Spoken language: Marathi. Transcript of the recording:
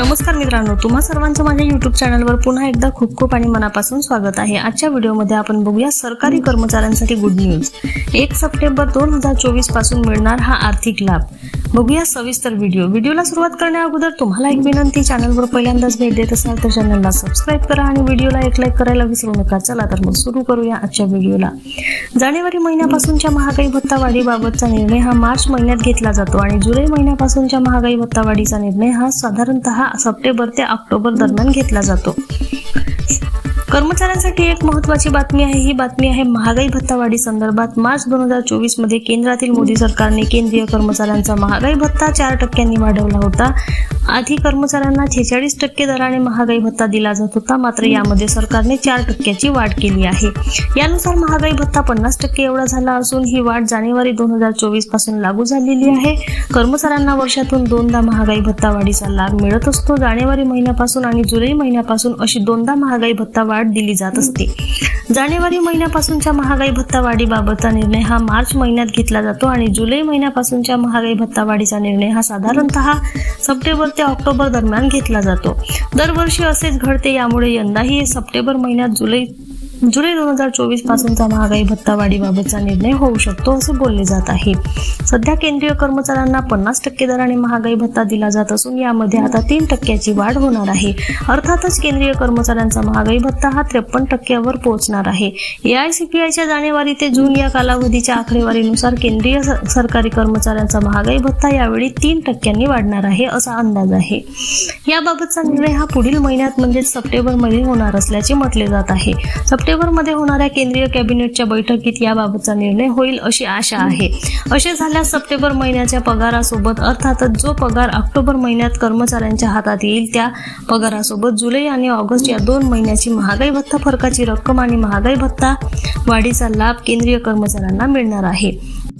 नमस्कार मित्रांनो तुम्हा सर्वांचं माझ्या युट्यूब चॅनलवर पुन्हा एकदा खूप खूप आणि मनापासून स्वागत आहे. आजच्या व्हिडिओमध्ये आपण बघूया सरकारी कर्मचाऱ्यांसाठी गुड न्यूज एक सप्टेंबर दोन हजार चोवीसपासून मिळणार हा आर्थिक लाभ. बघूया सविस्तर व्हिडिओ. व्हिडिओला सुरुवात करण्या अगोदर तुम्हाला एक विनंती चॅनलवर पहिल्यांदाच भेट देत असाल तर चॅनलला सबस्क्राईब करा आणि व्हिडिओला एक लाईक करायला विसरू नका. चला तर मग सुरू करूया आजच्या व्हिडिओला. जानेवारी महिन्यापासूनच्या महागाई भत्ता वाढीबाबतचा निर्णय हा मार्च महिन्यात घेतला जातो आणि जुलै महिन्यापासूनच्या महागाई भत्ता वाढीचा निर्णय हा साधारणतः सप्टेंबर ते ऑक्टोबर दरम्यान घेतला जातो. कर्मचाऱ्यांसाठी एक महत्वाची बातमी आहे. ही बातमी आहे महागाई भत्ता वाढी संदर्भात मार्च दोन हजार चोवीसमध्ये केंद्रातील मोदी सरकारने केंद्रीय कर्मचाऱ्यांचा महागाई भत्ता चार टक्क्यांनी वाढवला होता. आधी कर्मचाऱ्यांना छेचाळीस टक्के दराने महागाई भत्ता दिला जात होता. मात्र यामध्ये सरकारने चार टक्क्याची वाढ केली आहे. यानुसार महागाई भत्ता पन्नास टक्के एवढा झाला असून ही वाढ जानेवारी दोन हजार चोवीसपासून लागू झालेली आहे. कर्मचाऱ्यांना वर्षातून दोनदा महागाई भत्ता वाढीचा लाभ मिळत असतो. जानेवारी महिन्यापासून आणि जुलै महिन्यापासून अशी दोनदा महागाई भत्ता वाढ दिली जात असते. जानेवारी महिन्यापासूनच्या महागाई भत्ता वाढीबाबतचा निर्णय हा मार्च महिन्यात घेतला जातो आणि जुलै महिन्यापासूनच्या महागाई भत्ता वाढीचा निर्णय हा साधारणतः सप्टेंबर ते ऑक्टोबर दरम्यान घेतला जातो. दरवर्षी असेच घडते यामुळे यंदाही सप्टेंबर महिन्यात जुलै जुलै दोन हजार चोवीस पासूनचा महागाई भत्ता वाढीबाबतचा निर्णय होऊ शकतो असे बोलले जात आहे. सध्या केंद्रीय कर्मचाऱ्यांना पन्नास टक्के दराने महागाई भत्ता दिला जात असून यामध्ये आता तीन टक्क्याची वाढ होणार आहे. अर्थातच केंद्रीय कर्मचाऱ्यांचा महागाई भत्ता हा त्रेपन्न टक्क्यावर पोहोचणार आहे. एआयसीपीआयच्या जानेवारी ते जून या कालावधीच्या आकडेवारीनुसार केंद्रीय सरकारी कर्मचाऱ्यांचा महागाई भत्ता यावेळी तीन टक्क्यांनी वाढणार आहे असा अंदाज आहे. याबाबतचा निर्णय हा पुढील महिन्यात म्हणजेच सप्टेंबरमध्ये होणार असल्याचे म्हटले जात आहे. सप्टेंबरमध्ये होणाऱ्या केंद्रीय कॅबिनेटच्या बैठकीत याबाबतचा निर्णय होईल अशी आशा आहे. असे झाल्यास सप्टेंबर महिन्याच्या पगारासोबत अर्थातच जो पगार ऑक्टोबर महिन्यात कर्मचाऱ्यांच्या हातात येईल त्या पगारासोबत जुलै आणि ऑगस्ट या दोन महिन्याची महागाई भत्ता फरकाची रक्कम आणि महागाई भत्ता वाढीचा लाभ केंद्रीय कर्मचाऱ्यांना मिळणार आहे.